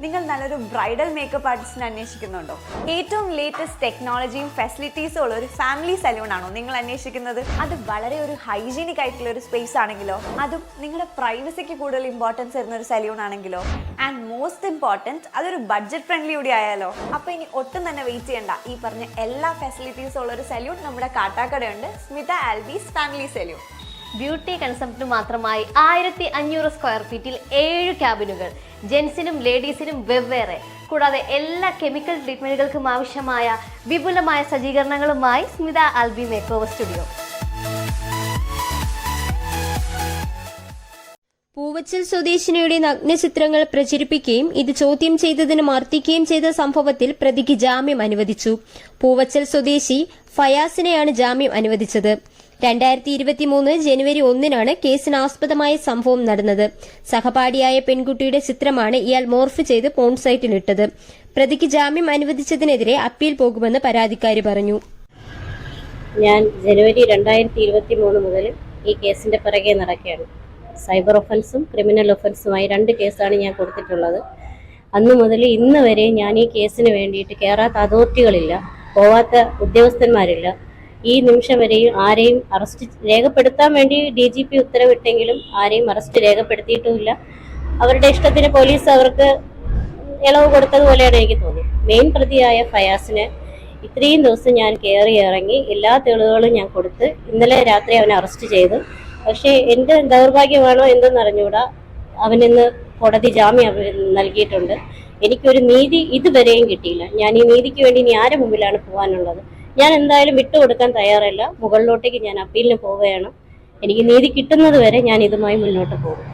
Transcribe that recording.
നിങ്ങൾ നല്ലൊരു bridal makeup ആർട്ടിസ്റ്റിനെ അന്വേഷിക്കുന്നുണ്ടോ? ഏറ്റവും ലേറ്റസ്റ്റ് ടെക്നോളജിയും ഫെസിലിറ്റീസും ഉള്ള ഒരു ഫാമിലി സലൂൺ ആണോ നിങ്ങൾ അന്വേഷിക്കുന്നത്? അത് വളരെ ഒരു ഹൈജീനിക് ആയിട്ടുള്ള ഒരു സ്പേസ് ആണെങ്കിലോ? അതും നിങ്ങളുടെ പ്രൈവസിക്ക് കൂടുതൽ ഇമ്പോർട്ടൻസ് തരുന്ന ഒരു സലൂൺ ആണെങ്കിലോ? ആൻഡ് മോസ്റ്റ് ഇമ്പോർട്ടന്റ് അതൊരു ബഡ്ജറ്റ് ഫ്രണ്ട്ലി കൂടി ആയാലോ? അപ്പോൾ ഇനി ഒട്ടും തന്നെ വെയിറ്റ് ചെയ്യണ്ട. ഈ പറഞ്ഞ എല്ലാ ഫെസിലിറ്റീസും ഉള്ള ഒരു സലൂൺ നമ്മുടെ കാട്ടാക്കടയുണ്ട്. Smitha Albi's family salon beauty concept മാത്രമായി ആയിരത്തി അഞ്ഞൂറ് സ്ക്വയർ ഫീറ്റിൽ ഏഴ് ക്യാബിനുകൾ ജെൻസിനും ലേഡീസിനും വെവ്വേറെ. കൂടാതെ എല്ലാ കെമിക്കൽ ട്രീറ്റ്മെന്റുകൾക്കും ആവശ്യമായ വിപുലമായ സജ്ജീകരണങ്ങളുമായി Smitha Albi makeover studio. Poovachal സ്വദേശിനിയുടെ നഗ്നചിത്രങ്ങൾ പ്രചരിപ്പിക്കുകയും ഇത് ചോദ്യം ചെയ്തതിന് മർദ്ദിക്കുകയും ചെയ്ത സംഭവത്തിൽ പ്രതിക്ക് ജാമ്യം അനുവദിച്ചു. പൂവച്ചൽ സ്വദേശി ഫയാസിനെയാണ് ജാമ്യം അനുവദിച്ചത്. രണ്ടായിരത്തി ഇരുപത്തിമൂന്ന് ജനുവരി ഒന്നിനാണ് കേസിനാസ്പദമായ സംഭവം നടന്നത്. സഹപാഠിയായ പെൺകുട്ടിയുടെ ചിത്രമാണ് ഇയാൾ മോർഫ് ചെയ്ത് പോൺ സൈറ്റിലിട്ടത് പ്രതിക്ക് ജാമ്യം അനുവദിച്ചതിനെതിരെ അപ്പീൽ പോകുമെന്ന് പരാതിക്കാരി പറഞ്ഞു. ഞാൻ ജനുവരി രണ്ടായിരത്തി ഇരുപത്തി മൂന്ന് മുതൽ ഈ കേസിന്റെ പിറകെ നടക്കുകയാണ്. സൈബർ ഒഫൻസും ക്രിമിനൽ ഒഫൻസുമായി രണ്ട് കേസാണ് ഞാൻ കൊടുത്തിട്ടുള്ളത്. അന്ന് മുതൽ ഇന്ന് വരെ ഞാൻ ഈ കേസിന് വേണ്ടിയിട്ട് കയറാത്ത അതോറിറ്റികളില്ല പോവാത്ത ഉദ്യോഗസ്ഥന്മാരില്ല. ഈ നിമിഷം വരെയും ആരെയും അറസ്റ്റ് രേഖപ്പെടുത്താൻ വേണ്ടി ഡി ജി പി ഉത്തരവിട്ടെങ്കിലും ആരെയും അറസ്റ്റ് രേഖപ്പെടുത്തിയിട്ടുമില്ല. അവരുടെ ഇഷ്ടത്തിന് പോലീസ് അവർക്ക് ഇളവ് കൊടുത്തതുപോലെയാണ് എനിക്ക് തോന്നി മെയിൻ പ്രതിയായ ഫയാസിന് ഇത്രയും ദിവസം ഞാൻ കയറി ഇറങ്ങി എല്ലാ തെളിവുകളും ഞാൻ കൊടുത്ത് ഇന്നലെ രാത്രി അവനെ അറസ്റ്റ് ചെയ്തു. പക്ഷേ എന്റെ ദൗർഭാഗ്യമാണോ എന്തെന്ന് അറിഞ്ഞുകൂടാ. അവനിന്ന് കോടതി ജാമ്യം നൽകിയിട്ടുണ്ട്. എനിക്കൊരു നീതി ഇതുവരെയും കിട്ടിയില്ല. ഞാൻ ഈ നീതിക്ക് വേണ്ടി ഇനി ആരുടെ മുമ്പിലാണ് പോകാനുള്ളത്? ഞാൻ എന്തായാലും വിട്ടുകൊടുക്കാൻ തയ്യാറല്ല. മുകളിലോട്ടേക്ക് ഞാൻ അപ്പീലിന് പോവുകയാണ്. എനിക്ക് നീതി കിട്ടുന്നത് വരെ ഞാൻ ഇതുമായി മുന്നോട്ട് പോകും.